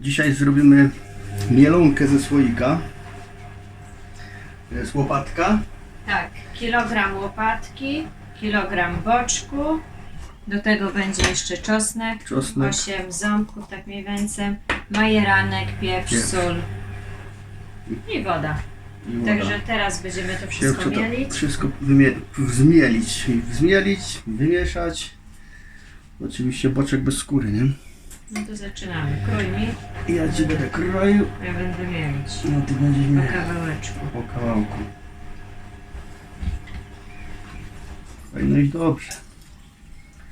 Dzisiaj zrobimy mielonkę ze słoika. To jest łopatka. Tak, kilogram łopatki, kilogram boczku. Do tego będzie jeszcze czosnek, Czosnek. 8 ząbków, tak mniej więcej, majeranek, pieprz, Pieprz. sól i woda. i woda. Także teraz będziemy to wszystko to mielić. wszystko wymie- wzmielić. Wzmielić, wymieszać. Oczywiście boczek bez skóry, nie? No to zaczynamy. I ja ci będę kroił. ja będę mielić. No ty będziesz Po miał kawałeczku. po kawałku. Powinno iść dobrze.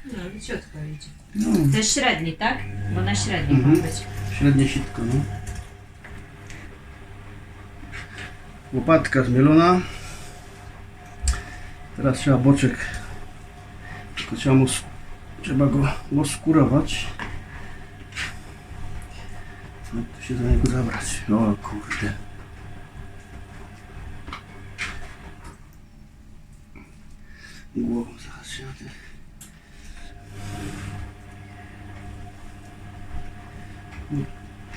No, leciutko idzie. No, To jest średni, tak? Bo na średni Mhm. ma być. średnie sitko, no. Łopatka zmielona. Teraz trzeba boczek, tylko trzeba, mu, sk- trzeba go oskurować. Jak to się za niego zabrać? O kurde. Głową się na tym.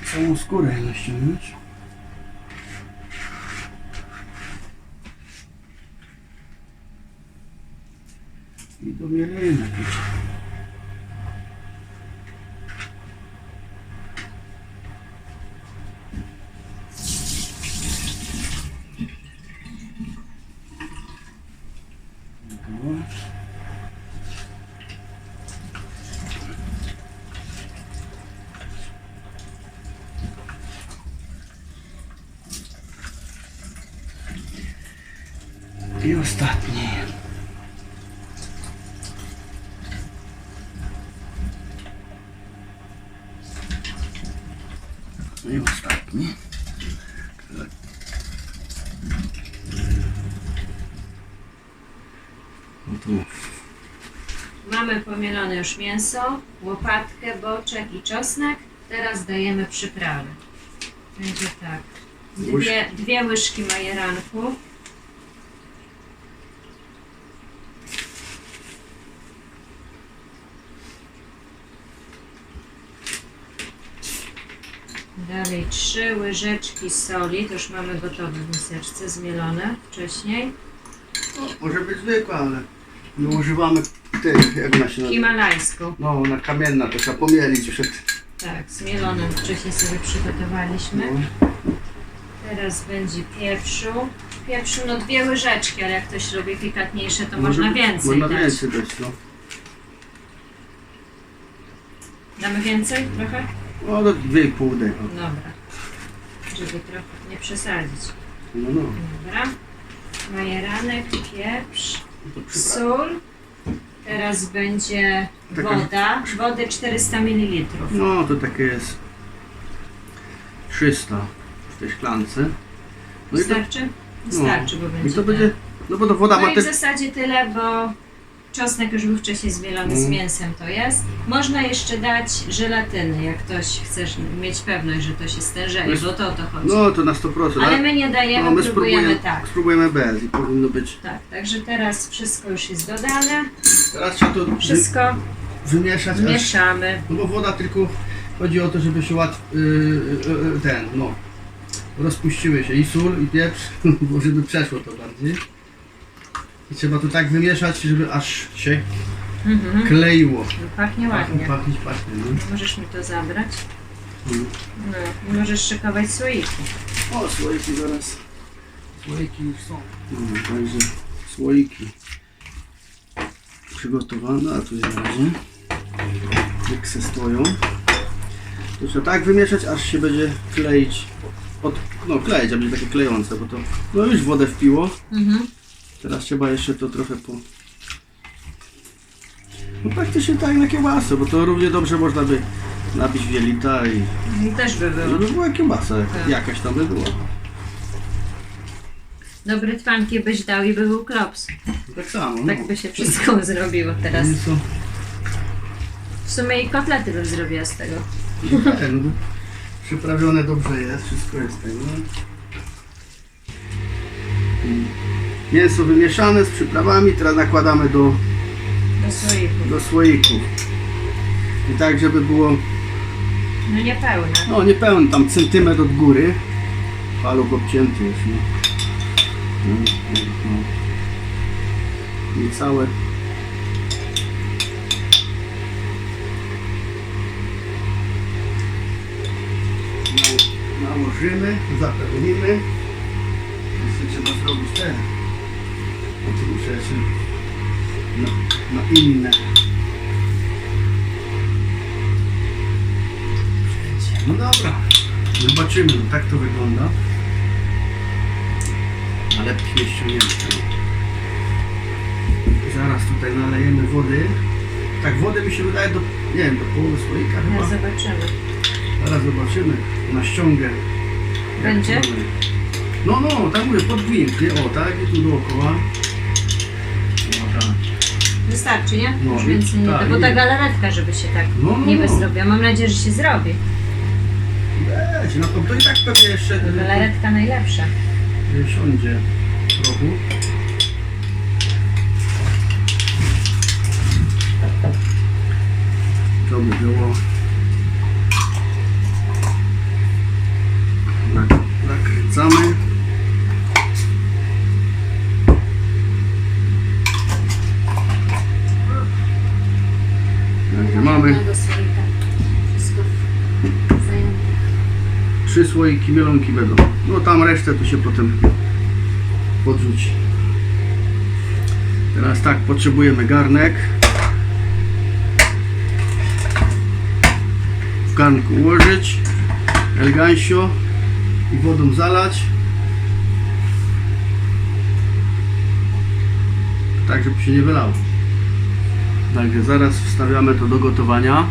Samą skórę naściągnąć. I do mielenia pić. Dobra. I ostatni. I ostatni. No tu. Mamy pomielone już mięso, łopatkę, boczek i czosnek. Teraz dajemy przyprawy. Będzie tak. Dwie, dwie łyżki majeranku. Trzy łyżeczki soli, to już mamy gotowe w miseczce, zmielone wcześniej. No, może być zwykła, ale my używamy tych, jak ona się nazywa? Himalajską. No, ona kamienna, to trzeba pomielić przed. Tak, zmielone wcześniej sobie przygotowaliśmy. No. Teraz będzie pieprzu. Pieprzu no dwie łyżeczki, ale jak ktoś robi pikantniejsze, to Może- można więcej Można dać. więcej dać, no. Damy więcej trochę? No, do 2,5 daj. no. Dobra. Żeby trochę nie przesadzić. No, no. Dobra. Majeranek, pieprz, To przypra- sól. Teraz będzie Taka- woda. Wody 400 ml. No, to takie jest 300 w tej szklance. No i to, Wystarczy? Wystarczy, bo będzie. i to będzie, no bo to woda No ma i w zasadzie tyle, bo czosnek już wcześniej zmielony z Mm. mięsem to jest. Można jeszcze dać żelatyny, jak ktoś chcesz mieć pewność, że to się stężeje, bo to o to chodzi. No, to na 100%. Ale my nie dajemy, no, my próbujemy tak. spróbujemy bez i powinno być. Tak, także teraz wszystko już jest dodane. Teraz trzeba to Wszystko wymieszać, aż, mieszamy. no bo woda tylko chodzi o to, żeby się łatwo, yy, yy, ten, no, rozpuściły się i sól i pieprz, bo żeby przeszło to bardziej. I trzeba to tak wymieszać, żeby aż się Mhm. kleiło. Pachnie Pachnie, ładnie. pachnie, no. Możesz mi to zabrać. Mm. No, i możesz szykować słoiki. O, słoiki zaraz. Słoiki już są. No, także słoiki przygotowane, a tu jest na razie. Jak se stoją. To trzeba tak wymieszać, aż się będzie kleić. Od, no kleić, a będzie takie klejące, bo to no już wodę wpiło. Mhm. Teraz trzeba jeszcze to trochę po... No praktycznie tak na kiełbasę, bo to równie dobrze można by nabić wielita i I też by i było. by była kiełbasa, Tak. jakaś tam by była. Dobry twanki byś dał i by był klops. Tak samo, no. Tak by się wszystko zrobiło teraz. Oni są- W sumie i kotlety bym zrobiła z tego. Ten, przyprawione dobrze jest, wszystko jest tego. Mięso wymieszane z przyprawami, teraz nakładamy do, Do słoików. do słoików. I tak, żeby było No niepełne. No niepełny, tam centymetr od góry. Paluch obcięty jest, no. No, no, no. Niecałe. Nałożymy, zapełnimy. Jeszcze trzeba zrobić te. No muszę jeszcze na, na inne. No dobra, zobaczymy, no tak to wygląda. Nalepki nie ściągnięte. Zaraz tutaj nalejemy wody. Tak, wodę mi się wydaje do, nie wiem, do połowy słoika No chyba. zobaczymy. Zaraz zobaczymy na ściągę. Będzie? No, no, tak mówię, podwójnie, o tak, i tu dookoła. Wystarczy, nie? No, Już więcej nie. tak, to, bo ta nie. galaretka, żeby się tak No, no, niby no. zrobiła. Mam nadzieję, że się zrobi. Weź, no to, to i tak pewnie jeszcze Galaretka najlepsza. siądzie trochę. To by było. Nak- Nakręcamy. Także mamy Jednego słoika. Wszystko zajęte. Mielonki będą. No tam resztę to się potem podrzuci. Teraz tak, potrzebujemy garnek. W garnku ułożyć. Elegancio. I wodą zalać. Tak, żeby się nie wylało. Także zaraz wstawiamy to do gotowania.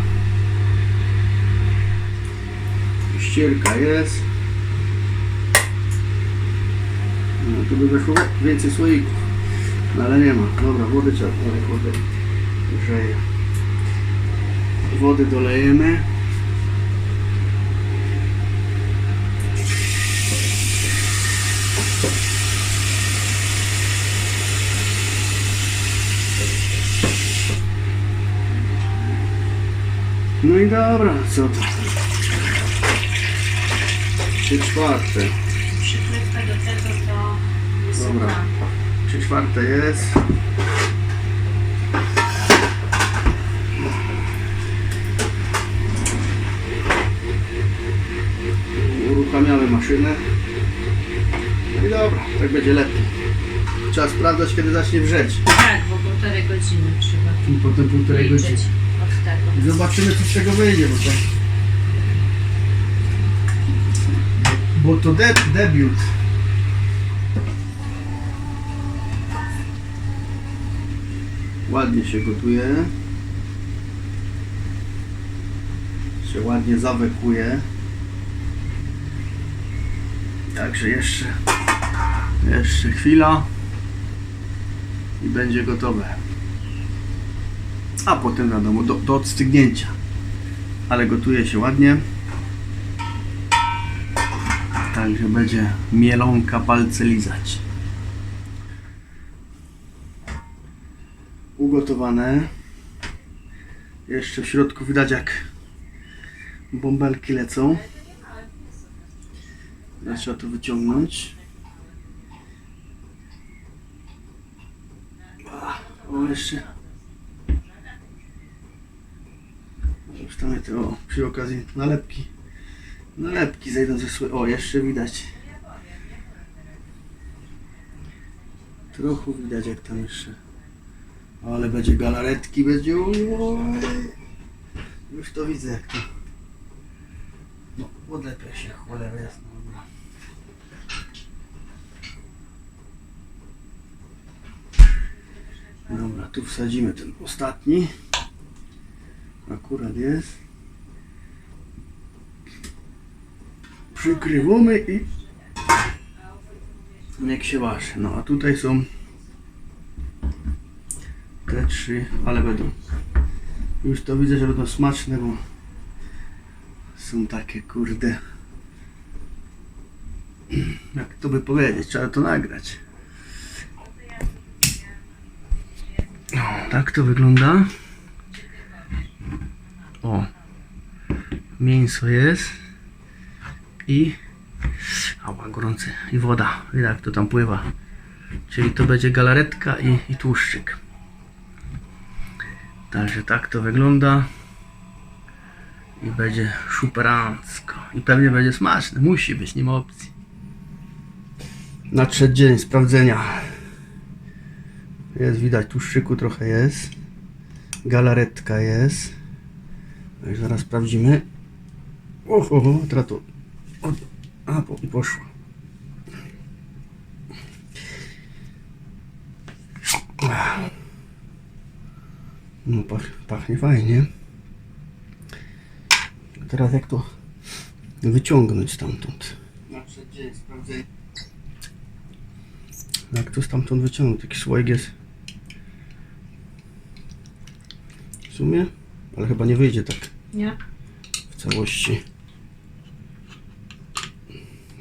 Ścierka jest. No, tu by weszło więcej słoików. No ale nie ma. Dobra, wody trzeba. Ale wody grzeje. Wody dolejemy. No i dobra, co to? Trzy czwarte. Przykrywka do tego to Dobra. Trzy czwarte jest. Uruchamiamy maszynę. No i dobra, tak będzie lepiej. Trzeba sprawdzać kiedy zacznie wrzeć. Tak, bo półtorej godziny trzeba I potem półtorej liczyć godziny. od tego. I zobaczymy co z tego wyjdzie, bo to... Bo to de debiut. Ładnie się gotuje. Się ładnie zawekuje. Także jeszcze jeszcze chwila i będzie gotowe. A potem wiadomo do, do odstygnięcia. Ale gotuje się ładnie. Także będzie mielonka palce lizać. Ugotowane. Jeszcze w środku widać jak bąbelki lecą. Trzeba to wyciągnąć. O, jeszcze. Tam te, o, przy okazji nalepki. Nalepki zejdą ze sły. O, jeszcze widać. Trochę widać jak tam jeszcze. Ale będzie galaretki, będzie. Oj. Już to widzę jak to. No, odlepia się, cholera jasna. Dobra. Dobra, tu wsadzimy ten ostatni. Akurat jest. Przykrywamy i niech się waży. No a tutaj są te trzy, ale będą. Już to widzę, że będą smaczne, bo są takie kurde. Jak to by powiedzieć, trzeba to nagrać. Tak to wygląda. O. mięso jest i ała gorące i woda, widać jak to tam pływa czyli to będzie galaretka i, i tłuszczyk także tak to wygląda. I będzie szuperancko i pewnie będzie smaczne, musi być, nie ma opcji. Nadszedł dzień sprawdzenia. Jest widać tłuszczyku trochę jest. Galaretka jest. No zaraz sprawdzimy. Och, och teraz to a, po, poszło no pach, pachnie fajnie teraz jak to wyciągnąć stamtąd nadszedł dzień sprawdzenia jak to stamtąd wyciągnąć? Taki słoik jest. W sumie? Ale chyba nie wyjdzie tak Nie? w całości.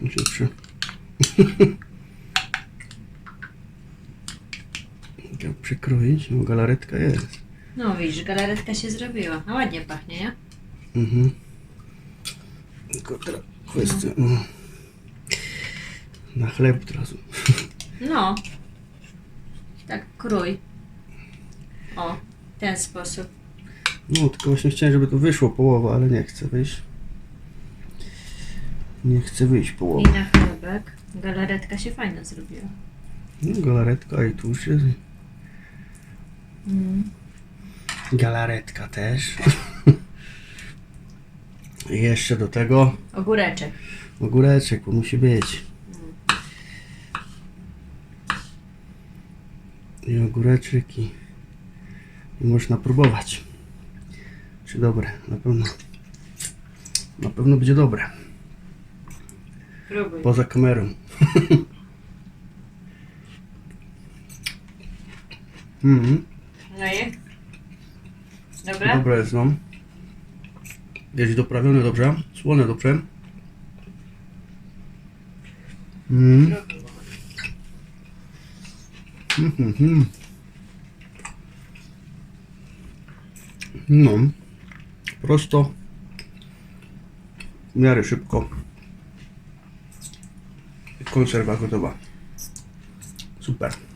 Muszę przy... Jak przykroić? No galaretka jest. No widzisz, galaretka się zrobiła. A ładnie pachnie, nie? Mhm. Tylko teraz kwestia... No. Na chleb od razu. No. Tak krój. O, w ten sposób. No, tylko właśnie chciałem, żeby to wyszło połowa, ale nie chce wyjść. Nie chce wyjść I połowa. na chlebek. Galaretka się fajna zrobiła. No, galaretka i tłuszcz jest. Mm. Galaretka też. I jeszcze do tego Ogóreczek. ogóreczek, bo musi być. I ogóreczek i, i można próbować. Czy dobre? Na pewno. Na pewno będzie dobre. Próbuj. Poza kamerą. mhm. Dobre jest, no. Jest doprawione dobrze. Słone dobrze. Mm. Mhm, mhm. No. Prosto. W miarę szybko. Konserwa gotowa. Super.